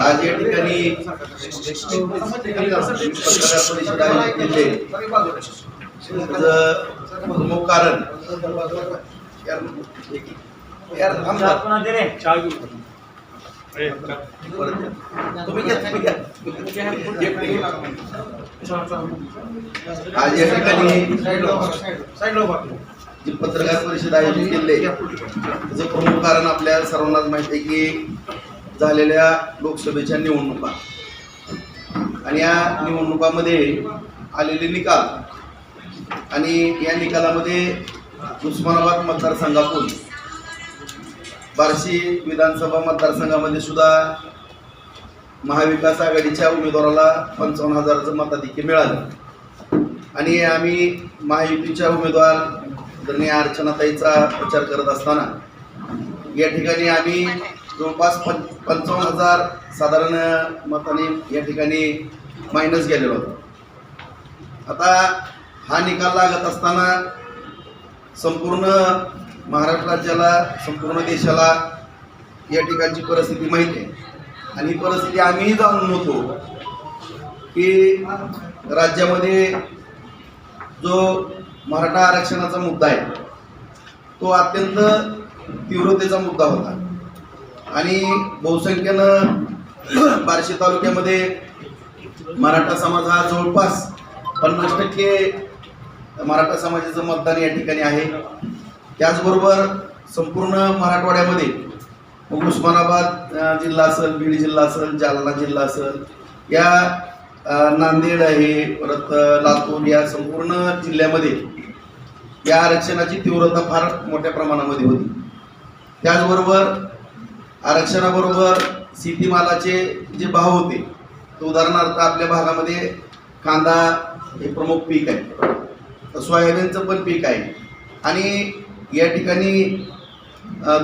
आज या ठिकाणी पत्रकार परिषद आयोजित केली प्रमुख कारण आज या ठिकाणी जी पत्रकार परिषद आयोजित केले त्याचं प्रमुख कारण आपल्या सर्वांनाच माहिती आहे की झालेल्या लोकसभेच्या निवडणुका. आणि या निवडणुकामध्ये आलेले निकाल आणि या निकालामध्ये उस्मानाबाद मतदारसंघातून बार्शी विधानसभा मतदारसंघामध्ये सुद्धा महाविकास आघाडीच्या उमेदवाराला पंचावन्न हजाराचं मताधिक्य मिळालं. आणि आम्ही महायुतीच्या उमेदवार धन्य अर्चनाताईचा प्रचार करत असताना या ठिकाणी आम्ही जवळपास पं पंचावन्न हजार साधारण मताने या ठिकाणी मायनस गेलेलो होता. आता हा निकाल लागत असताना संपूर्ण महाराष्ट्र राज्याला संपूर्ण देशाला या ठिकाणची परिस्थिती माहिती आहे. आणि ही परिस्थिती आम्हीही जाणून होतो की राज्यामध्ये जो मराठा आरक्षणाचा मुद्दा आहे तो अत्यंत तीव्रतेचा मुद्दा होता. आणि बहुसंख्येनं बार्शी तालुक्यामध्ये मराठा समाज हा जवळपास पन्नास टक्के मराठा समाजाचं मतदान या ठिकाणी आहे. त्याचबरोबर संपूर्ण मराठवाड्यामध्ये मग उस्मानाबाद जिल्हा असेल बीड जिल्हा असेल जालना जिल्हा असेल या नांदेड आहे परत लातूर या संपूर्ण जिल्ह्यामध्ये या आरक्षणाची तीव्रता फार मोठ्या प्रमाणामध्ये होती. त्याचबरोबर आरक्षणाबरोबर शेतीमालाचे जे भाव होते तो उदाहरणार्थ आपल्या भागामध्ये कांदा हे प्रमुख पीक आहे. सोयाबीनचं पण पीक आहे. आणि या ठिकाणी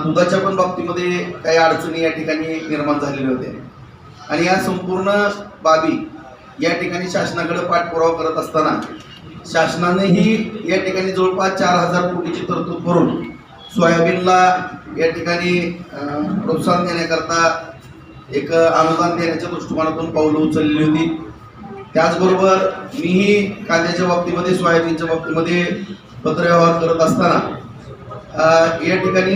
दुधाच्या पण बाबतीमध्ये काही अडचणी या ठिकाणी निर्माण झालेल्या होत्या. आणि या संपूर्ण बाबी या ठिकाणी शासनाकडे पाठपुरावा करत असताना शासनानेही या ठिकाणी जवळपास चार हजार कोटीची तरतूद करून सोयाबीनला या ठिकाणी प्रोत्साहन देण्याकरता एक अनुदान देण्याच्या दृष्टिकोनातून पावलं उचललेली होती. त्याचबरोबर मीही कांद्याच्या बाबतीमध्ये सोयाबीनच्या बाबतीमध्ये पत्रव्यवहार करत असताना या ठिकाणी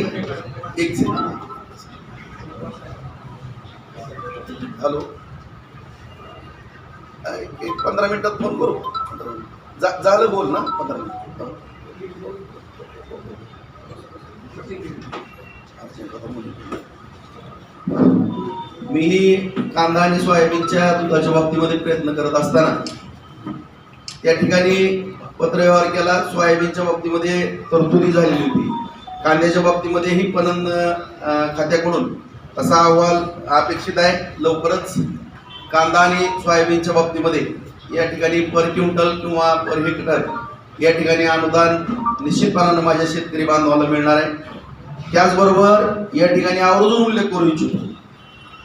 एक हॅलो. एक पंधरा मिनिटात फोन करू. पंधरा जा- झालं बोल ना पंधरा मिनिट. मीही कांदा आणि सोयाबीनच्या दुधाच्या बाबतीमध्ये प्रयत्न करत असताना त्या ठिकाणी पत्रव्यवहार केला. सोयाबीनच्या बाबतीमध्ये तरतुदी झालेली होती. कांद्याच्या बाबतीमध्येही पणन खात्याकडून तसा अहवाल अपेक्षित आहे. लवकरच कांदा आणि सोयाबीनच्या बाबतीमध्ये या ठिकाणी पर क्विंटल किंवा पर हेक्टर या ठिकाणी अनुदान निश्चितपणानं माझ्या शेतकरी बांधवाला मिळणार आहे. त्याचबरोबर या ठिकाणी आवर्जून उल्लेख करू इच्छितो.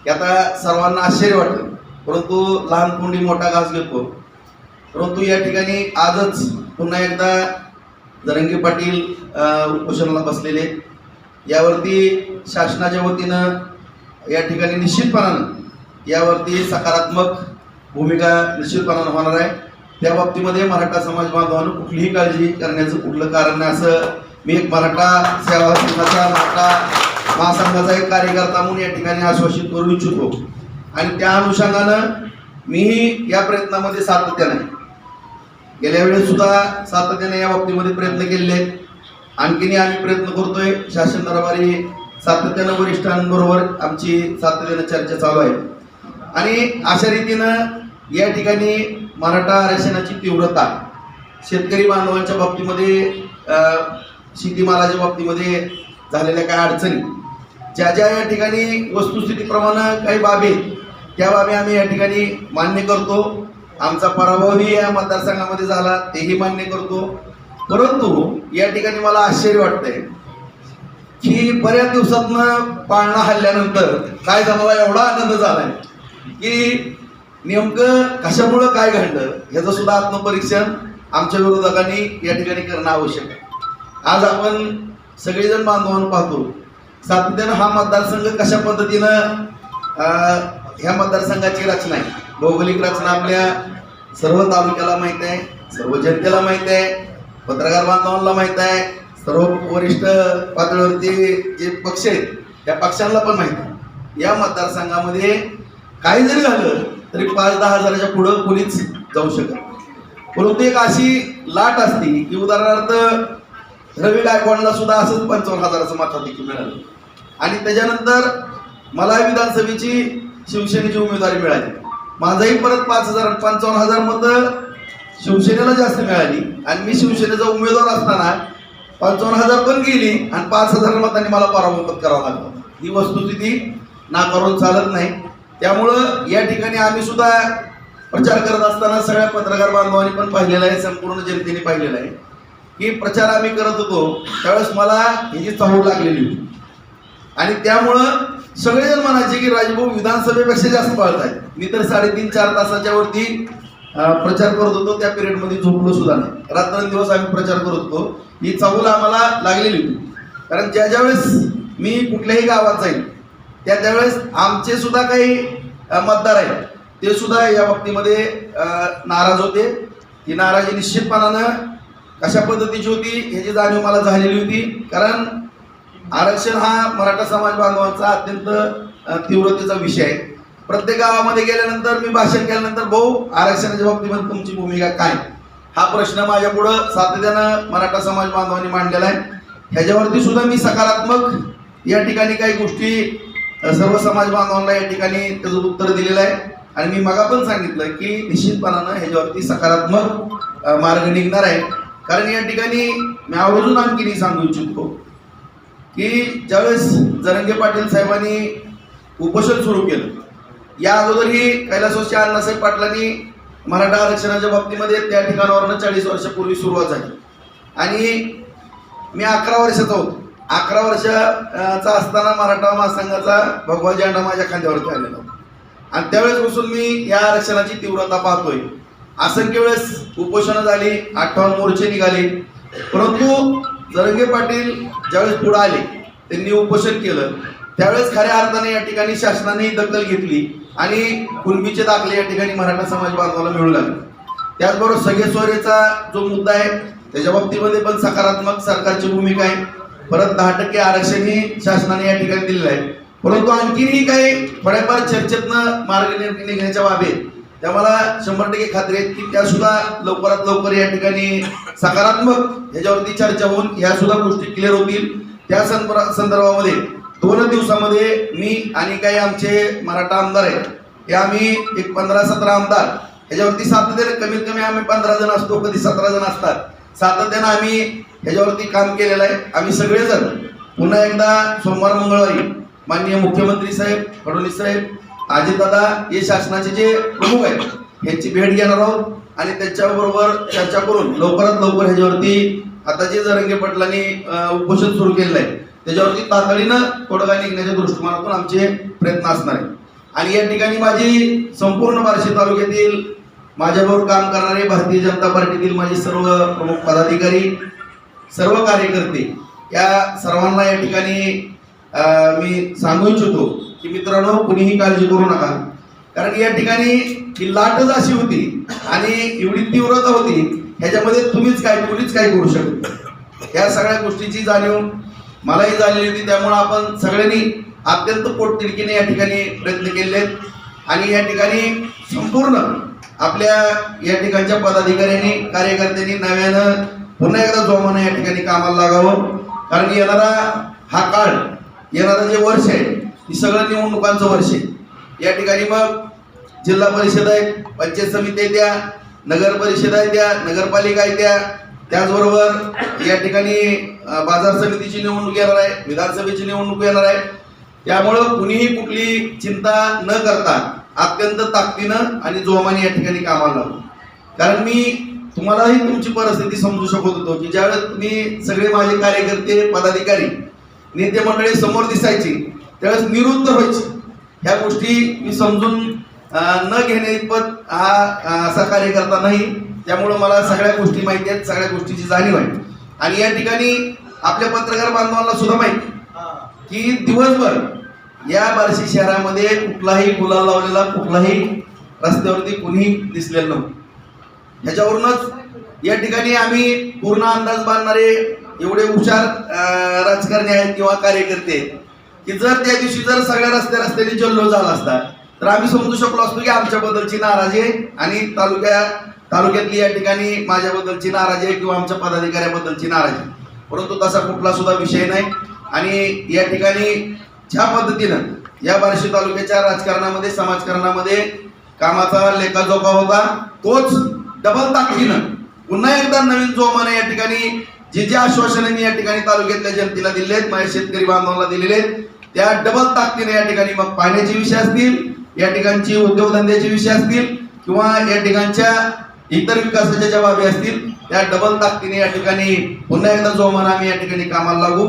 की आता सर्वांना आश्चर्य वाटतं परंतु लहान कोंडी मोठा घास घेतो. परंतु या ठिकाणी आजच पुन्हा एकदा जरंगी पाटील उपोषणाला बसलेले. यावरती शासनाच्या वतीनं या ठिकाणी निश्चितपणानं यावरती सकारात्मक भूमिका निश्चितपणानं होणार आहे. त्या बाबतीमध्ये मराठा समाज बांधवांना कुठलीही काळजी करण्याचं कुठलं कारण नाही. असं मी एक मराठा सेवा संघाचा मराठा महासंघाचा एक कार्यकर्ता म्हणून या ठिकाणी आश्वासित करू इच्छितो. आणि त्या अनुषंगानं मीही या प्रयत्नामध्ये सातत्याने गेल्या वेळेस सुद्धा सातत्याने या बाबतीमध्ये प्रयत्न केलेले आहेत. आणखीनही आम्ही प्रयत्न करतोय शासन दरबारी सातत्यानं वरिष्ठांबरोबर आमची सातत्यानं चर्चा चालू आहे. आणि अशा रीतीनं या ठिकाणी मराठा आरक्षणाची तीव्रता. शेतकरी बांधवांच्या बाबतीमध्ये शेतीमालाच्या बाबतीमध्ये झालेल्या काही अडचणी. ज्या ज्या या ठिकाणी वस्तुस्थितीप्रमाणे काही बाबी आहेत, त्या बाबी आम्ही या ठिकाणी मान्य करतो. आमचा पराभवही या मतदारसंघामध्ये झाला तेही मान्य करतो. परंतु या ठिकाणी मला आश्चर्य वाटतंय की बऱ्याच दिवसातनं पाळणा हल्ल्यानंतर काय झालं एवढा आनंद झालाय की नेमकं कशामुळं काय घडलं याचं सुद्धा आत्मपरीक्षण आमच्या विरोधकांनी या ठिकाणी करणं आवश्यक आहे. आज आपण सगळेजण बांधवांना पाहतो सातत्यानं हा मतदारसंघ कशा पद्धतीनं ह्या मतदारसंघाची रचना आहे. भौगोलिक रचना आपल्या सर्व तालुक्याला माहीत आहे सर्व जनतेला माहीत आहे पत्रकार बांधवांना माहीत आहे सर्व वरिष्ठ पातळीवरती जे पक्ष आहेत त्या पक्षांना पण माहीत आहे. या मतदारसंघामध्ये काही जरी झालं तरी पाच दहा हजाराच्या पुढं कोणीच जाऊ शकत परंतु एक अशी लाट असते की उदाहरणार्थ रवी गायकवाडला सुद्धा असंच पंचावन्न हजाराचं मताधिक्य मिळालं. आणि त्याच्यानंतर मला विधानसभेची शिवसेनेची उमेदवारी मिळाली. माझाही परत पाच हजार पंचावन्न हजार मतं शिवसेनेला जास्त मिळाली. आणि मी शिवसेनेचा उमेदवार असताना पंचावन्न हजार पण गेली आणि पाच हजार मतांनी मला पराभूत करावं लागलं. ही वस्तुस्थिती नाकारून चालत नाही. त्यामुळं या ठिकाणी आम्ही सुद्धा प्रचार करत असताना सगळ्या पत्रकार बांधवांनी पण पाहिलेलं आहे संपूर्ण जनतेने पाहिलेलं आहे की प्रचार आम्ही करत होतो त्यावेळेस मला ह्याची चाहूल लागलेली होती. आणि त्यामुळं सगळेजण म्हणायचे की राजभाऊ विधानसभेपेक्षा जास्त पाळत आहेत मी तर साडेतीन चार तासाच्या वरती प्रचार करत होतो त्या पिरियडमध्ये झोपलो सुद्धा नाही. रात्रंदिवस आम्ही प्रचार करत होतो. ही चाहूल आम्हाला लागलेली होती. कारण ज्या ज्यावेळेस मी कुठल्याही गावात जाईल त्या त्यावेळेस आमचे सुद्धा काही मतदार आहेत. ते सुद्धा या बाबतीमध्ये नाराज होते. ही नाराजी निश्चितपणानं कशा पद्धतीची होती ह्याची जाणीव मला झालेली होती. कारण आरक्षण हा मराठा समाज बांधवांचा अत्यंत तीव्रतेचा विषय आहे. प्रत्येक गावामध्ये गेल्यानंतर मी भाषण केल्यानंतर भाऊ आरक्षणाच्या बाबतीमध्ये तुमची भूमिका काय? हा प्रश्न माझ्या पुढं सातत्यानं मराठा समाज बांधवांनी मांडलेला आहे. ह्याच्यावरती सुद्धा मी सकारात्मक या ठिकाणी काही गोष्टी सर्व समाज बांधवांना या ठिकाणी त्याचं उत्तर दिलेलं आहे. आणि मी मगा पण सांगितलं की निश्चितपणानं ह्याच्यावरती सकारात्मक मार्ग निघणार आहे. कारण या ठिकाणी मी आवर्जून आणखीनही सांगू इच्छितो की ज्यावेळेस जरंगे पाटील साहेबांनी उपोषण सुरू केलं या अगोदरही कैलासवासी अण्णासाहेब पाटलांनी मराठा आरक्षणाच्या बाबतीमध्ये त्या ठिकाणावरनं चाळीस वर्षापूर्वी सुरुवात झाली. आणि मी अकरा वर्षाचा होतो. अकरा वर्षाचा असताना मराठा महासंघाचा भगवा झेंडा माझ्या खांद्यावरती आलेला होता. आणि त्यावेळेसपासून मी या आरक्षणाची तीव्रता पाहतोय. असंख्य वेळेस उपोषणं झाली अठ्ठावन्न मोर्चे निघाले. परंतु जरंगे पाटील ज्यावेळेस पुढे आले त्यांनी उपोषण केलं. त्यावेळेस खऱ्या अर्थाने या ठिकाणी शासनाने दखल घेतली आणि कुणबीचे दाखले या ठिकाणी मराठा समाज बांधवाला मिळू लागले. त्याचबरोबर सगळे सोयरेचा जो मुद्दा आहे त्याच्या बाबतीमध्ये पण सकारात्मक सरकारची भूमिका आहे. परत दहा टक्के आरक्षण ही शासनाने या ठिकाणी दिलेलं आहे. परंतु आणखीनही काही थोड्याफार चर्चेतनं मार्ग निघण्याच्या बाबी त्या मला शंभर टक्के खात्री आहेत की त्या सुद्धा लवकरात लवकर या ठिकाणी सकारात्मक ह्याच्यावरती चर्चा होऊन ह्या सुद्धा गोष्टी क्लिअर होतील. त्या संदर्भामध्ये दोन दिवसामध्ये मी आणि काही आमचे मराठा आमदार आहेत हे आम्ही एक पंधरा सतरा आमदार ह्याच्यावरती सातत्याने कमीत कमी आम्ही पंधरा जण असतो कधी सतरा जण असतात. सातत्यानं आम्ही ह्याच्यावरती काम केलेलं आहे. आम्ही सगळेजण पुन्हा एकदा सोमवार मंगळवारी माननीय मुख्यमंत्री साहेब फडणवीस साहेब अजितदादा हे शासनाचे जे प्रमुख आहेत यांची भेट घेणार आहोत आणि त्यांच्याबरोबर चर्चा करून लवकरात लवकर ह्याच्यावरती आता जे जरंगे पटलांनी उपोषण सुरू केलेलं आहे त्याच्यावरती तातडीनं तोडगा निघण्याच्या दृष्टिकोनातून आमचे प्रयत्न असणार आहेत. आणि या ठिकाणी माझी संपूर्ण बार्शी तालुक्यातील माझ्याबरोबर काम करणारे भारतीय जनता पार्टीतील माझे सर्व प्रमुख पदाधिकारी सर्व कार्यकर्ते या सर्वांना या ठिकाणी मी सांगू इच्छितो की मित्रांनो कुणीही काळजी करू नका. कारण या ठिकाणी ही लाटच अशी होती आणि एवढी तीव्रता होती ह्याच्यामध्ये तुम्हीच काय कुणीच काय करू शकत या सगळ्या गोष्टीची जाणीव मलाही झालेली होती त्यामुळं आपण सगळ्यांनी अत्यंत पोटतिडकीने या ठिकाणी प्रयत्न केले आहेत आणि या ठिकाणी संपूर्ण आपल्या या ठिकाणच्या पदाधिकाऱ्यांनी कार्यकर्त्यांनी नव्यानं पुन्हा एकदा जोमानं या ठिकाणी कामाला लागावं. कारण येणारा हा काळ येणारं जे वर्ष आहे ही सगळं निवडणुकांचं वर्ष आहे. या ठिकाणी मग जिल्हा परिषद आहे पंचायत समिती आहे त्या नगर परिषद आहे त्या नगरपालिका आहे त्या त्याचबरोबर या ठिकाणी बाजार समितीची निवडणूक येणार आहे विधानसभेची निवडणूक येणार आहे. त्यामुळं कुणीही कुठली चिंता न करता अत्यंत ताकदीनं आणि जोमाने या ठिकाणी कामाला लागलो. कारण मी तुम्हालाही तुमची परिस्थिती समजू शकत होतो की ज्यावेळेस तुम्ही सगळे माझे कार्यकर्ते पदाधिकारी नेते मंडळी समोर दिसायची त्यावेळेस निवृत्त व्हायची. ह्या गोष्टी मी समजून न घेणे इतपत हा असा कार्यकर्ता नाही. त्यामुळं मला सगळ्या गोष्टी माहिती आहेत सगळ्या गोष्टीची जाणीव आहे. आणि या ठिकाणी आपल्या पत्रकार बांधवांना सुद्धा माहिती की दिवसभर या बार्शी शहरामध्ये कुठलाही गुलाल लावलेला कुठलाही रस्त्यावरती कुणीही दिसलेलं नव्हतं. ह्याच्यावरूनच या ठिकाणी आम्ही पूर्ण अंदाज बांधणारे एवढे हुशार राजकारणी आहेत किंवा कार्यकर्ते आहेत की जर त्या दिवशी जर सगळ्या रस्त्या रस्त्याने जल्लो झाला असता तर आम्ही समजू शकलो असतो की आमच्याबद्दलची नाराजी आहे आणि तालुक्या तालुक्यातली या ठिकाणी माझ्याबद्दलची नाराजी आहे किंवा आमच्या पदाधिकाऱ्याबद्दलची नाराजी परंतु तसा कुठला सुद्धा विषय नाही आणि या ठिकाणी ज्या पद्धतीनं या बार्शी तालुक्याच्या राजकारणामध्ये समाजकारणामध्ये कामाचा लेखाजोखा होता तोच डबल ताकदीनं पुन्हा एकदा नवीन जोमाने या ठिकाणी जे जे आश्वासने मी या ठिकाणी तालुक्यातल्या जनतेला दिले आहेत माझ्या शेतकरी बांधवांना दिलेले आहेत त्या डबल ताकदीने या ठिकाणी मग पाण्याचे विषय असतील या ठिकाणची उद्योगधंद्याचे विषय असतील किंवा या ठिकाणच्या इतर विकासाच्या ज्या बाबी असतील त्या डबल ताकदीने या ठिकाणी पुन्हा एकदा जोमाने आम्ही या ठिकाणी कामाला लागू.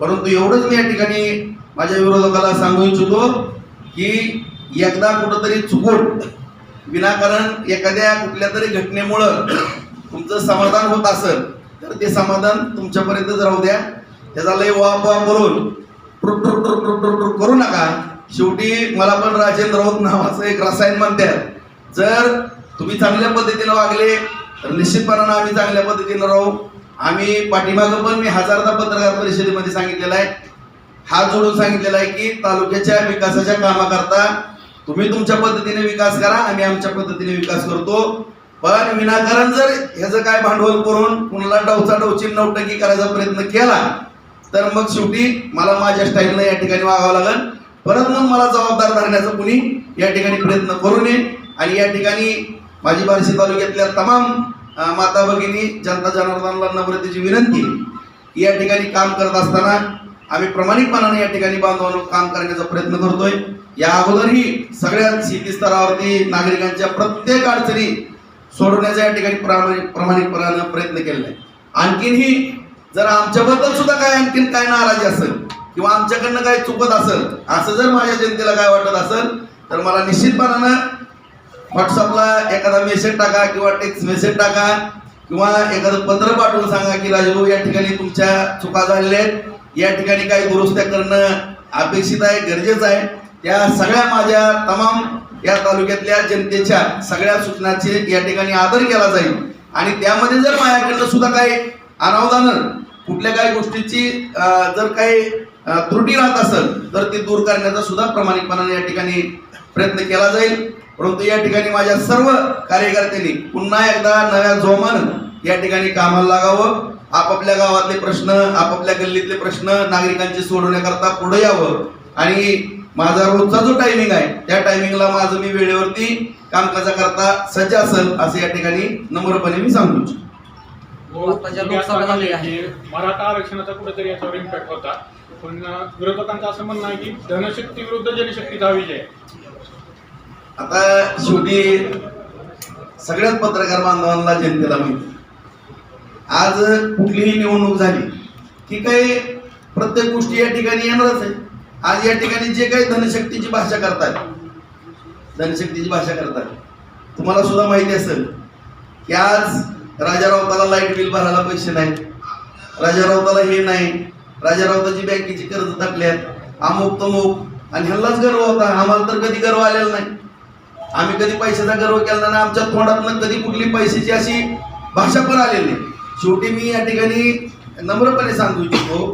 परंतु एवढंच मी या ठिकाणी माझ्या विरोधकाला सांगू इच्छितो की एकदा कुठंतरी चुकून विनाकारण एखाद्या कुठल्या तरी घटनेमुळं तुमचं समाधान होत असेल तर ते समाधान तुमच्यापर्यंतच राहू द्या. त्याचा लय वाप वाप करून टुर टुर टुर टुर टुर करू नका. शेवटी मला पण राजेंद्र राऊत नावाचं एक रसायन म्हणतात. जर तुम्ही चांगल्या पद्धतीनं वागले तर निश्चितपणानं आम्ही चांगल्या पद्धतीनं राहू. आम्ही पाठीमागं पण मी हजारदा पत्रकार परिषदेमध्ये सांगितलेलं आहे. हात जोडून सांगितलेला आहे की तालुक्याच्या विकासाच्या कामाकरता तुम्ही तुमच्या पद्धतीने विकास करा आम्ही आमच्या पद्धतीने विकास करतो. पण विनाकारण जर ह्याचं काय भांडवल करून कुणाला डवचा डवची नवटकी करायचा प्रयत्न केला तर मग शेवटी मला माझ्या स्टाईलनं या ठिकाणी वागावं लागेल. परत मग मला जबाबदार धरण्याचा कुणी या ठिकाणी प्रयत्न करू नये. आणि या ठिकाणी माझी बार्शी तालुक्यातल्या तमाम माता भगिनी जनता जनार्दनाला नम्रतेची विनंती या ठिकाणी काम करत असताना आम्ही प्रामाणिकपणाने या ठिकाणी बांधवांवर काम करण्याचा प्रयत्न करतोय. या अगोदरही सगळ्या शेती स्तरावरती नागरिकांच्या प्रत्येक अडचणी सोडवण्याचा या ठिकाणी प्रामाणिक प्रामाणिकपणानं प्रयत्न केलेला आहे. आणखीनही जर आमच्याबद्दल सुद्धा काय आणखीन काय नाराजी असेल किंवा आमच्याकडनं काय चुकत असेल असं जर माझ्या जनतेला काय वाटत असेल तर मला निश्चितपणानं व्हॉट्सअपला एखादा मेसेज टाका किंवा टेक्स्ट मेसेज टाका किंवा एखादं पत्र पाठवून सांगा की राजभाऊ या ठिकाणी तुमच्या चुका झालेल्या आहेत. या ठिकाणी काही दुरुस्त्या करणं अपेक्षित आहे गरजेचं आहे. त्या सगळ्या माझ्या तमाम या तालुक्यातल्या जनतेच्या सगळ्या सूचनाचे या ठिकाणी आदर केला जाईल. आणि त्यामध्ये जर माझ्याकडनं सुद्धा काही अनावधानं कुठल्या काही गोष्टीची जर काही त्रुटी राहत असेल तर ती दूर करण्याचा सुद्धा प्रामाणिकपणाने या ठिकाणी प्रयत्न केला जाईल. परंतु या ठिकाणी माझ्या सर्व कार्यकर्त्यांनी पुन्हा एकदा नव्या जोमानं या ठिकाणी कामाला लागावं. आपापल्या गावातले प्रश्न आपापल्या गल्लीतले प्रश्न नागरिकांचे सोडवण्याकरता पुढे यावं. आणि माझा रोजचा जो टायमिंग आहे त्या टायमिंगला माझं मी वेळेवरती कामकाजाकरता सज्ज असेल असं या ठिकाणी नम्रपणे मी सांगू इच्छितो. की मराठा आरक्षणाचा कुठेतरी याच्यावर इम्पॅक्ट होता. पण विरोधकांचं असं म्हणणं आहे की धनशक्ती विरुद्ध जनशक्तीचा विजय. आहे. आता शेवटी सगळ्याच पत्रकार बांधवांना जनतेला माहिती. आज कुठलीही निवडणूक झाली की काही प्रत्येक गोष्टी या ठिकाणी येणारच आहे. आज या ठिकाणी जे काही धनशक्तीची भाषा करतात धनशक्तीची भाषा करतात तुम्हाला सुद्धा माहिती असेल की आज राजा राऊताला लाइट बिल भरायला पैसे नाही राजा राऊताला हे नाही राजा राऊताची बँकेची कर्ज टाकल्यात अमुक तमुक आणि ह्यालाच गर्व होता आम्हाला तर कधी गर्व आलेला नाही. आम्ही कधी पैशाचा गर्व केला नाही आमच्या तोंडातनं कधी कुठली पैशाची अशी भाषा पण आलेली नाही. शेवटी मी या ठिकाणी नम्रपणे सांगू इच्छितो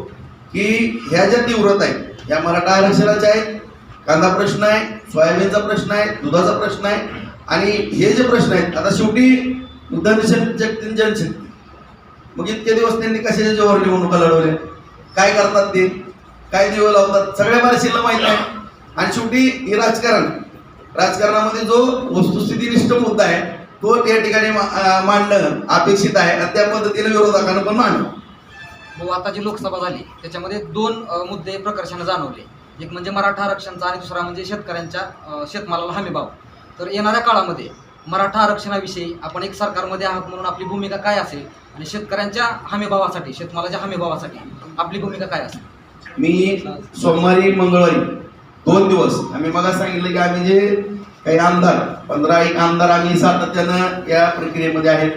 की ह्या ज्या तीव्रता आहेत या मराठा आरक्षणाच्या आहेत कांदा प्रश्न आहे सोयाबीनचा प्रश्न आहे दुधाचा प्रश्न आहे आणि हे जे प्रश्न आहेत आता शेवटी धनशक्ती जनशक्ती. मग इतके दिवस त्यांनी कशाच्या जोवर निवडणुका लढवल्या? काय करतात ते? काय दिवे लावतात? सगळ्या बारशीला माहीत आहे. आणि शेवटी हे राजकारण राजकारणामध्ये जो वस्तुस्थितीनिष्ठ मुद्दा आहे तो त्या ठिकाणी मांडणं अपेक्षित आहे आणि त्या पद्धतीने विरोधकांना पण मांडणं. भाऊ आता जी लोकसभा झाली त्याच्यामध्ये दोन मुद्दे प्रकर्षाने जाणवले. एक म्हणजे मराठा आरक्षणचा आणि दुसरा म्हणजे शेतकऱ्यांच्या शेतमालाला हमी भाव. तर येणाऱ्या काळामध्ये मराठा आरक्षणाविषयी आपण एक सरकारमध्ये आहात म्हणून आपली भूमिका काय असेल? आणि शेतकऱ्यांच्या हमी भावासाठी शेतमालाच्या हमी भावासाठी आपली भूमिका काय असेल? मी सोमवारी मंगळवारी दोन दिवस आम्ही मला सांगितलं की आम्ही जे काही आमदार पंधरा एक आमदार आम्ही सातत्यानं या प्रक्रियेमध्ये आहेत.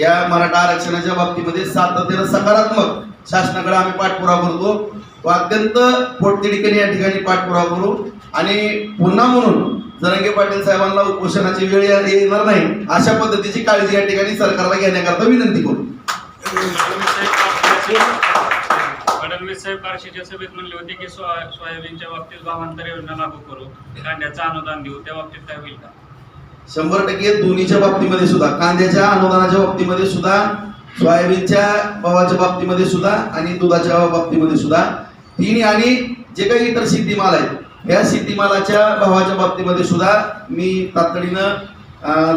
या मराठा आरक्षणाच्या बाबतीमध्ये सातत्यानं सकारात्मक शासनाकडे आम्ही पाठपुरावा करतो. तो अत्यंत पोटतिडकीने या ठिकाणी पाठपुरावा करू. आणि पुन्हा म्हणून जरंगे पाटील साहेबांना उपोषणाची वेळ या- येणार नाही अशा पद्धतीची काळजी या ठिकाणी सरकारला घेण्याकरता विनंती करू. फडणवीस साहेब बार्शीच्या सभेत म्हणले होते की सोया- सोयाबीनच्या बाबतीत भावांतर योजना लागू करू. कांद्याचं अनुदान देऊ. त्या बाबतीत काय होईल का? शंभर टक्के दोन्हीच्या बाबतीमध्ये सुद्धा कांद्याच्या अनुदानाच्या बाबतीमध्ये सुद्धा सोयाबीनच्या भावाच्या बाबतीमध्ये सुद्धा आणि दुधाच्या बाबतीमध्ये सुद्धा तिन्ही आणि जे काही इतर शेतीमाल आहेत या शेतीमालाच्या भावाच्या बाबतीमध्ये सुद्धा मी तातडीनं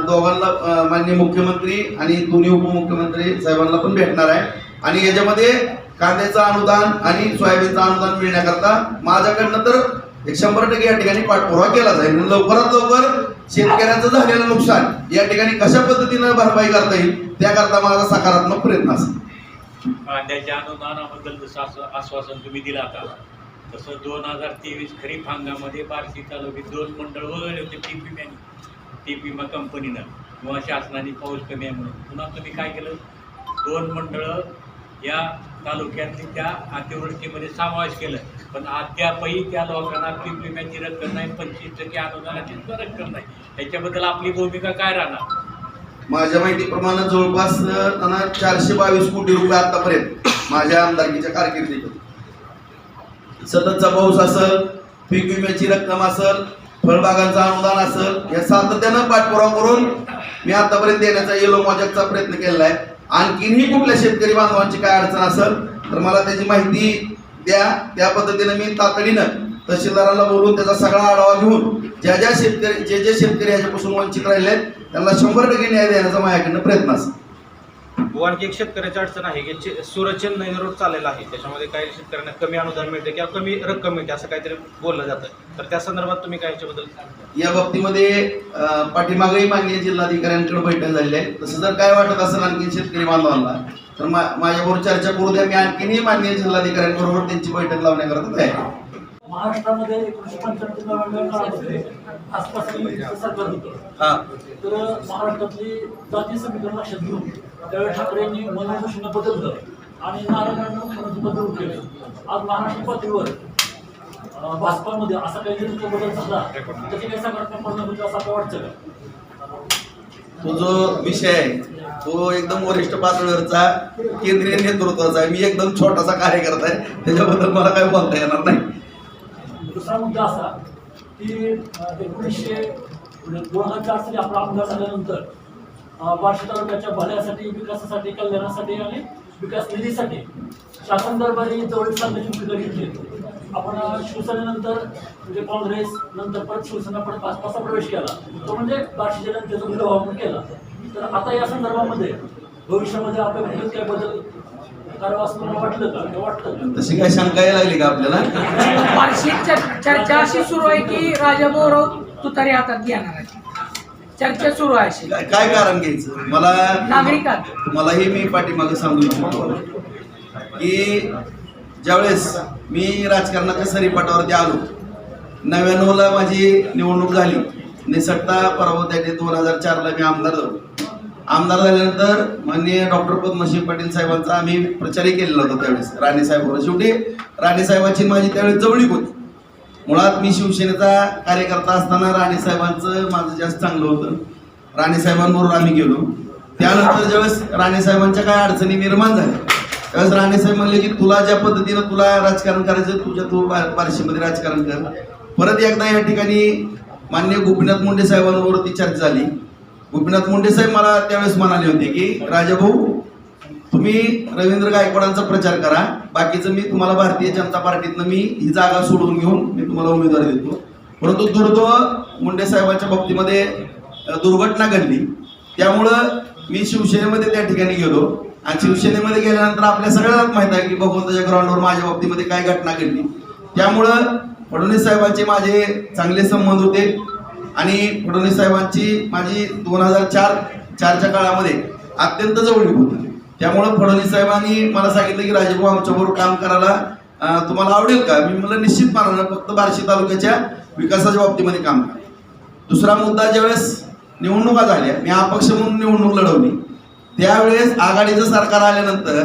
दोघांना मान्य माननीय मुख्यमंत्री आणि दोन्ही उपमुख्यमंत्री साहेबांना पण भेटणार आहे. आणि याच्यामध्ये कांद्याचं अनुदान आणि सोयाबीनचं अनुदान मिळण्याकरता माझ्याकडनं तर एक शंभर टक्के या ठिकाणी पाठपुरावा केला जाईल. लवकरात लवकर शेतकऱ्यांचं झालेलं नुकसान या ठिकाणी कशा पद्धतीनं भरपाई करता येईल त्याकरता माझा सकारात्मक प्रयत्न असेल. कांद्याच्या अनुदानाबद्दल जसं आश्वासन तुम्ही दिलं आता तसं दोन हजार तेवीस खरीप हंगामध्ये बार्शी तालुक्यात दोन मंडळ वगळले होते पीक पी पीक विमा कंपनीनं किंवा शासनाने पाऊस कमी आहे म्हणून. पुन्हा तुम्ही काय केलं? दोन मंडळं या तालुक्यातली त्या अतिवृष्टीमध्ये समावेश केलं. पण अद्यापही त्या लोकांना पीक विम्याची रक्कम नाही पंचवीस टक्के अनुदानाची रक्कम नाही. याच्याबद्दल आपली भूमिका काय राहणार? माझ्या माहितीप्रमाणे जवळपास त्यांना चारशे बावीस कोटी रुपये आतापर्यंत माझ्या आमदारकीच्या कारकिर्दीत सततचा पाऊस असेल पीक विम्याची रक्कम असेल फळबागांचं अनुदान असेल या सातत्यानं पाठपुरावा करून मी आतापर्यंत देण्याचा येलो माझ्याचा प्रयत्न केलेला आहे. आणखीनही कुठल्या शेतकरी बांधवांची काय अडचण असेल तर मला त्याची माहिती द्या. त्या पद्धतीनं मी तातडीनं तहसीलदारांना बोलून त्याचा सगळा आढावा घेऊन ज्या ज्या शेतकरी जे जे शेतकरी ह्याच्यापासून वंचित राहिले आहेत, त्यांना शंभर टक्के न्याय देण्याचा माझ्याकडनं प्रयत्न असेल. व आणखी एक शेतकऱ्याची अडचण आहे की सुरत चेन्नई रोड चाललेला आहे. त्याच्यामध्ये काही शेतकऱ्यांना कमी अनुदान मिळते किंवा कमी रक्कम मिळते असं काहीतरी बोललं जातं. तर त्या संदर्भात तुम्ही काय याच्याबद्दल या बाबतीमध्ये पाठीमागही पाठीमागेही माननीय जिल्हाधिकाऱ्यांकडे बैठक झालेली आहे. तसं जर काय वाटत असेल आणखी शेतकरी बांधवांना तर माझ्याबरोबर चर्चा करू द्या. मी आणखीनही माननीय जिल्हाधिकाऱ्यांबरोबर त्यांची बैठक लावण्याकरता तयार आहे. महाराष्ट्रामध्ये एकोणीशे पंच्याण्णव काळामध्ये सरकार होतं. तर महाराष्ट्रातली जाती समीकरण लक्षात घेऊन त्यावेळी ठाकरेंनी मनोभूषण बदललं आणि नारायणांना मुख्यमंत्री बदलून केलं. आज महाराष्ट्र पातळीवर भाजपामध्ये असा काही जर तो बदल झाला त्याची काही सकारात्मक परिणाम होतो असं आपलं वाटतं का? तो जो विषय आहे तो एकदम वरिष्ठ पातळीवरचा केंद्रीय नेतृत्वाचा आहे. मी एकदम छोटासा कार्यकर्ता आहे त्याच्याबद्दल मला काही बोलता येणार नाही. दुसरा मुद्दा असा की एकोणीसशे दोन हजार चार साली आपला आमदार झाल्यानंतर वार्षिक बार्शी तालुक्याच्या भल्यासाठी विकासासाठी कल्याणासाठी आणि विकास निधीसाठी शासन दरबारी जवळ सांगण्याची भूमिका घेतली आपण शिवसेनेनंतर म्हणजे काँग्रेस नंतर परत शिवसेना परत पाचचा प्रवेश केला. तो म्हणजे बार्शीच्या जनतेचा विरोध वापर केला. तर आता या संदर्भामध्ये भविष्यामध्ये आपल्या भूमिकेत काय बदल तशी काय शंका यायला लागली का आपल्याला? चर- चर्चा अशी सुरू आहे की राजाभाऊराव तुतारी हातात घेणार आहे. चर्चा सुरू आहे अशी. काय काय कारण घ्यायचं? मला नागरिकात. मलाही मी पाठीमागे सांगू इच्छितो की ज्यावेळेस मी राजकारणाच्या सरीपाटावरती आलो नव्याण्णवला माझी निवडणूक झाली. निसटता परवा त्याने दोन हजार चारला मी आमदार झालो. आमदार झाल्यानंतर माननीय डॉक्टर पद्मश्री पाटील साहेबांचा आम्ही प्रचारही केलेला होता त्यावेळेस. राणे साहेबांवर शेवटी. राणे साहेबांची माझी त्यावेळेस जवळीक होती. मुळात मी शिवसेनेचा कार्यकर्ता असताना राणे साहेबांचं माझं जास्त चांगलं होतं. राणे साहेबांबरोबर आम्ही गेलो. त्यानंतर ज्यावेळेस राणे साहेबांच्या काय अडचणी निर्माण झाल्या त्यावेळेस राणे साहेब म्हणले की तुला ज्या पद्धतीनं तुला राजकारण करायचं तुझ्या तू बारशीमध्ये राजकारण कर. परत एकदा या ठिकाणी मान्य गोपीनाथ मुंडे साहेबांवरती चर्चा झाली. गोपीनाथ मुंडे साहेब मला त्यावेळेस म्हणाले होते की राजाभाऊ तुम्ही रवींद्र गायकवाडांचा प्रचार करा. बाकीचं मी तुम्हाला भारतीय जनता पार्टीतनं मी ही जागा सोडून घेऊन मी तुम्हाला उमेदवारी देतो. परंतु दुर्दैव मुंडे साहेबांच्या बाबतीमध्ये दुर्घटना घडली. त्यामुळं मी शिवसेनेमध्ये त्या ठिकाणी गेलो. आणि शिवसेनेमध्ये गेल्यानंतर आपल्या सगळ्यांनाच माहीत आहे की भगवंताच्या ग्राउंडवर माझ्या बाबतीमध्ये काय घटना घडली. त्यामुळं फडणवीस साहेबांचे माझे चांगले संबंध होते. आणि फडणवीस साहेबांची माझी दोन हजार चार चारच्या काळामध्ये अत्यंत जवळीक होती. त्यामुळं फडणवीस साहेबांनी मला सांगितलं की राजेभाऊ आमच्याबरोबर काम करायला तुम्हाला आवडेल का? मी मला निश्चित मानणार फक्त बार्शी तालुक्याच्या विकासाच्या बाबतीमध्ये काम करा. दुसरा मुद्दा ज्यावेळेस निवडणुका झाल्या मी अपक्ष म्हणून निवडणूक लढवली त्यावेळेस आघाडीचं सरकार आल्यानंतर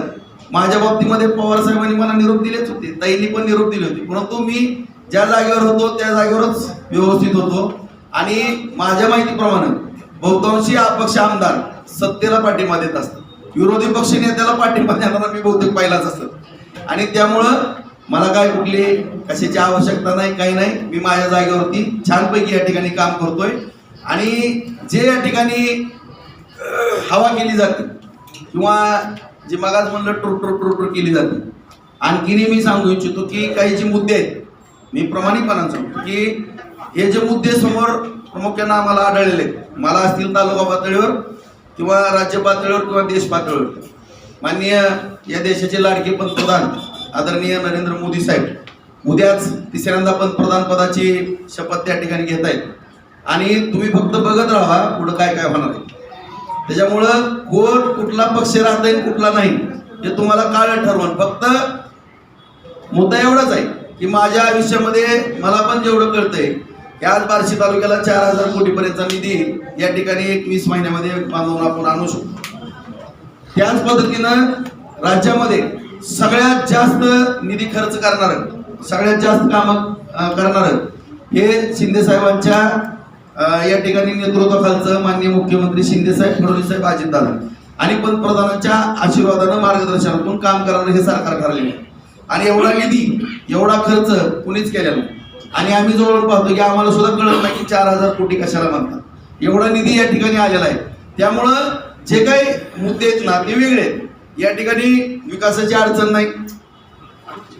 माझ्या बाबतीमध्ये पवार साहेबांनी मला निरोप दिलेच होते. ताईंनी पण निरोप दिले होते. परंतु मी ज्या जागेवर होतो त्या जागेवरच व्यवस्थित होतो. आणि माझ्या माहितीप्रमाणे बहुतांशी अपक्ष आमदार सत्तेला पाठिंबा देत असतात. विरोधी पक्ष नेत्याला पाठिंबा देणारा मी बहुतेक पहिलाच असत. आणि त्यामुळं मला काय कुठली कशाची आवश्यकता नाही काही नाही. मी माझ्या जागेवरती छानपैकी या ठिकाणी काम करतोय. आणि जे या ठिकाणी हवा केली जाते किंवा जे मगाच म्हणलं टुर टुर टुर टुर केली जाते. आणखीनही मी सांगू इच्छितो की काही जे मुद्दे आहेत मी प्रामाणिकपणाने सांगतो की हे जे मुद्दे समोर प्रामुख्यानं आम्हाला आढळलेले आहेत. मला असतील तालुका पातळीवर किंवा राज्य पातळीवर किंवा देश पातळीवर. माननीय या देशाचे लाडके पंतप्रधान आदरणीय नरेंद्र मोदी साहेब उद्याच तिसऱ्यांदा पंतप्रधान पदाची शपथ त्या ठिकाणी घेत आहेत. आणि तुम्ही फक्त बघत राहा पुढं काय काय होणार आहे. त्याच्यामुळं कोण कुठला पक्ष राहता येईल कुठला नाही हे तुम्हाला काळ ठरवून फक्त मुद्दा एवढाच आहे की माझ्या आयुष्यामध्ये मला पण जेवढं कळतंय याच आज बार्शी तालुक्याला चार हजार कोटीपर्यंतचा निधी या ठिकाणी एकवीस महिन्यामध्ये बांधून आपण आणू शकतो त्याच पद्धतीनं राज्यामध्ये सगळ्यात जास्त निधी खर्च करणार सगळ्यात जास्त कामं करणार हे शिंदे साहेबांच्या या ठिकाणी नेतृत्वाखालचं माननीय मुख्यमंत्री शिंदे साहेब फडणवीस साहेब अजितदादा आणि पंतप्रधानांच्या आशीर्वादानं मार्गदर्शनातून काम करणारं हे सरकार ठरलेलं आहे आणि एवढा निधी एवढा खर्च कुणीच केलेला नाही. आणि आम्ही जवळ पाहतो की आम्हाला सुद्धा कळत नाही की चार हजार कोटी कशाला म्हणतात. एवढा निधी या ठिकाणी आलेला आहे. त्यामुळं जे काही मुद्दे आहेत ना ते वेगळे आहेत. या ठिकाणी विकासाची अडचण नाही.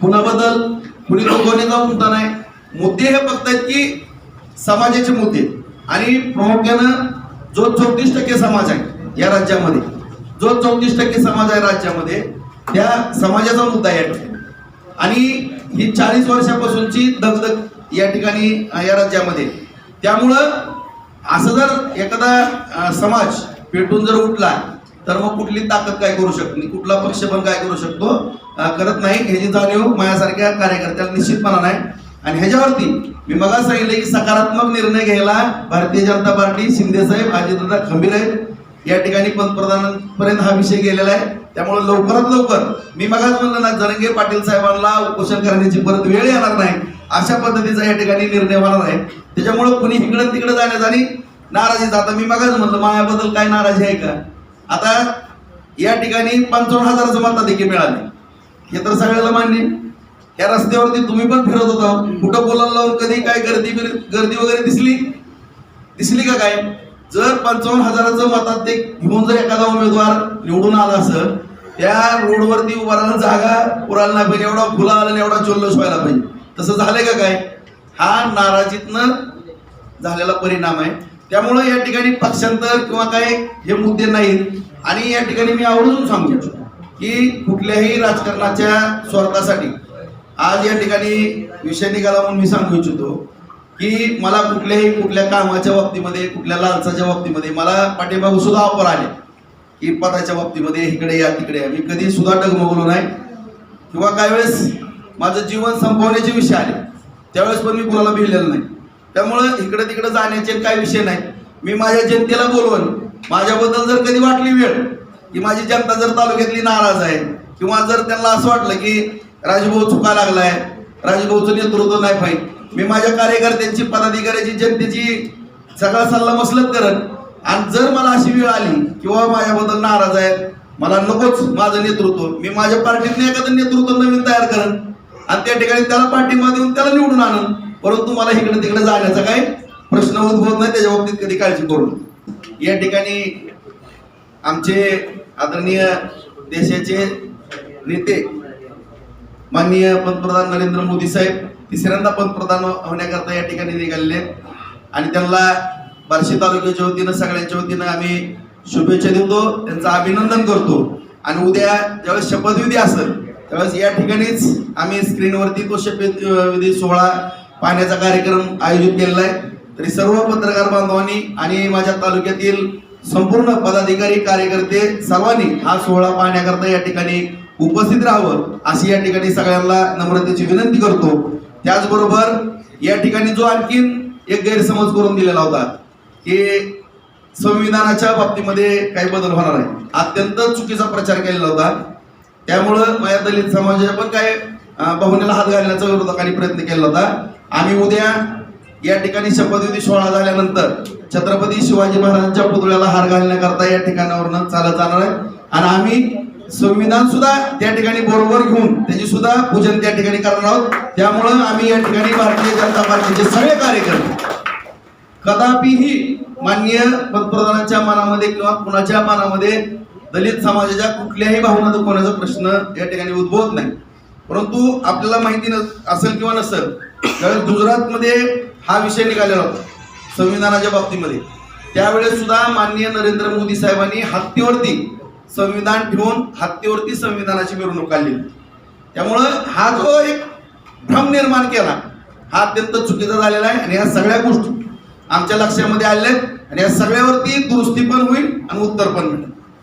कुणाबद्दल कुणी लोकवणीचा मुद्दा नाही. मुद्दे हे फक्त आहेत की समाजाचे मुद्दे आणि प्रामुख्यानं जो चौतीस टक्के समाज आहे या राज्यामध्ये जो चौतीस टक्के समाज आहे राज्यामध्ये त्या समाजाचा मुद्दा आहे. या ठिकाणी आणि ही चाळीस वर्षापासूनची दगदग या ठिकाणी या राज्यामध्ये. त्यामुळं असं जर एखादा समाज पेटून जर उठला तर मग कुठली ताकद काय करू शकत? नाही कुठला पक्ष पण काय करू शकतो? करत नाही. ह्याची जाणीव माझ्यासारख्या कार्यकर्त्याला निश्चितपणा नाही. आणि ह्याच्यावरती मी मला सांगितलं की सकारात्मक निर्णय घ्यायला भारतीय जनता पार्टी शिंदे साहेब अजितदादा खंबीर आहेत. या ठिकाणी पंतप्रधानांपर्यंत हा विषय गेलेला आहे. त्यामुळे लवकरात लवकर मी मगाच म्हणलं ना जरंगे पाटील साहेबांना उपोषण करण्याची परत वेळ येणार नाही. अशा पद्धतीचा या ठिकाणी निर्णय होणार आहे. त्याच्यामुळं कुणी इकडं तिकडे जाण्यात आणि नाराजी आता मी मगाच म्हणलं माझ्याबद्दल काय नाराजी आहे का? आता या ठिकाणी पंचावन्न हजाराचं मताधिक्य मिळाले. हे तर सगळ्याला मान्य या रस्त्यावरती तुम्ही पण फिरत होता. कुठं बोलायला लावून कधी काय गर्दी गर्दी वगैरे दिसली? दिसली का काय? जर पंचावन्न हजाराचं मतात ते घेऊन जर एखादा उमेदवार निवडून आला असं त्या रोडवरती उभा राहणं जागा उरायला नाही पाहिजे. एवढा खुला आला एवढा जल्लोष व्हायला पाहिजे. तसं झालंय का काय? हा नाराजीतनं झालेला परिणाम आहे. त्यामुळं या ठिकाणी पक्षांतर किंवा काय हे मुद्दे नाहीत. आणि या ठिकाणी मी आवर्जून सांगू इच्छितो की कुठल्याही राजकारणाच्या स्वार्थासाठी आज या ठिकाणी विषय निघाला म्हणून मी सांगू इच्छितो की मला कुठल्याही कुठल्या कामाच्या बाबतीमध्ये कुठल्या लालसाच्या बाबतीमध्ये मला पाठीमागून सुद्धा ऑफर आले. की पदाच्या बाबतीमध्ये इकडे या तिकडे मी कधी सुद्धा डगमगलो नाही. किंवा काही वेळेस माझं जीवन संपवण्याचे विषय आले. त्यावेळेस पण मी कुणाला भिडलेलं नाही. त्यामुळं इकडं तिकडं जाण्याचे काही विषय नाही. मी माझ्या जनतेला बोलवून माझ्याबद्दल जर कधी वाटली वेळ की माझी जनता जर तालुक्यातली नाराज आहे किंवा जर त्यांना असं वाटलं की राजभाऊ चुका लागलाय राजभाऊचं नेतृत्व नाही पाहिजे मी माझ्या कार्यकर्त्यांची पदाधिकाऱ्याची जनतेची सगळा सल्ला मसलत करत आणि जर मला अशी वेळ आली किंवा माझ्याबद्दल नाराज आहे मला नकोच माझं नेतृत्व. मी माझ्या पार्टीतलं एखादं नेतृत्व नवीन तयार करत आणि त्या ठिकाणी त्याला पाठिंबा देऊन त्याला निवडून आणून परंतु मला इकडे तिकडे जाण्याचा काही प्रश्न उद्भवत नाही त्याच्या बाबतीत कधी काळजी करू या ठिकाणी आमचे आदरणीय देशाचे नेते माननीय पंतप्रधान नरेंद्र मोदी साहेब तिसऱ्यांदा पंतप्रधान होण्याकरता या ठिकाणी निघालेले आहेत. आणि त्यांना बार्शी तालुक्याच्या वतीनं सगळ्यांच्या वतीनं आम्ही शुभेच्छा देतो त्यांचं अभिनंदन करतो आणि उद्या ज्यावेळेस शपथविधी असेल त्यावेळेस या ठिकाणीच आम्ही स्क्रीनवरती तो शपथविधी सोहळा पाहण्याचा कार्यक्रम आयोजित केलेला आहे. तरी सर्व पत्रकार बांधवांनी आणि माझ्या तालुक्यातील संपूर्ण पदाधिकारी कार्यकर्ते सर्वांनी हा सोहळा पाहण्याकरता या ठिकाणी उपस्थित राहावं अशी या ठिकाणी सगळ्यांना नम्रतेची विनंती करतो. त्याचबरोबर या ठिकाणी जो आणखीन एक गैरसमज करून दिलेला होता की संविधानाच्या बाबतीमध्ये काही बदल होणार आहे. अत्यंत चुकीचा प्रचार केलेला होता. त्यामुळं माझ्या दलित समाजाच्या पण काय बहुनेला हात घालण्याचा विरोधकांनी प्रयत्न केला होता. आम्ही उद्या या ठिकाणी शपथविधी सोहळा झाल्यानंतर छत्रपती शिवाजी महाराजांच्या पुतळ्याला हार घालण्याकरता या ठिकाणावरनं चालत जाणार आहे. आणि आम्ही संविधान सुद्धा त्या ठिकाणी बरोबर घेऊन त्याची सुद्धा पूजन त्या ठिकाणी करणार आहोत. त्यामुळं आम्ही या ठिकाणी भारतीय जनता पार्टीचे सगळे कार्यकर्ते कदापिही माननीय पंतप्रधानांच्या मनामध्ये किंवा कुणाच्या मनामध्ये दलित समाजाच्या कुठल्याही भावना दुखवण्याचा प्रश्न या ठिकाणी उद्भवत नाही. परंतु आपल्याला माहिती नस असेल किंवा नसेल त्यावेळेस गुजरातमध्ये हा विषय निघालेला होता संविधानाच्या बाबतीमध्ये. त्यावेळेस सुद्धा माननीय नरेंद्र मोदी साहेबांनी हत्तीवरती संविधान ठेवून हत्तीवरती संविधानाची मिरवणूक काढली त्यामुळं हा जो एक भ्रम निर्माण केला हा अत्यंत चुकीचा झालेला आहे आणि या सगळ्या गोष्टी आमच्या लक्षामध्ये आलेल्या आहेत आणि या सगळ्यावरती दुरुस्ती पण होईल आणि उत्तर पण मिळेल.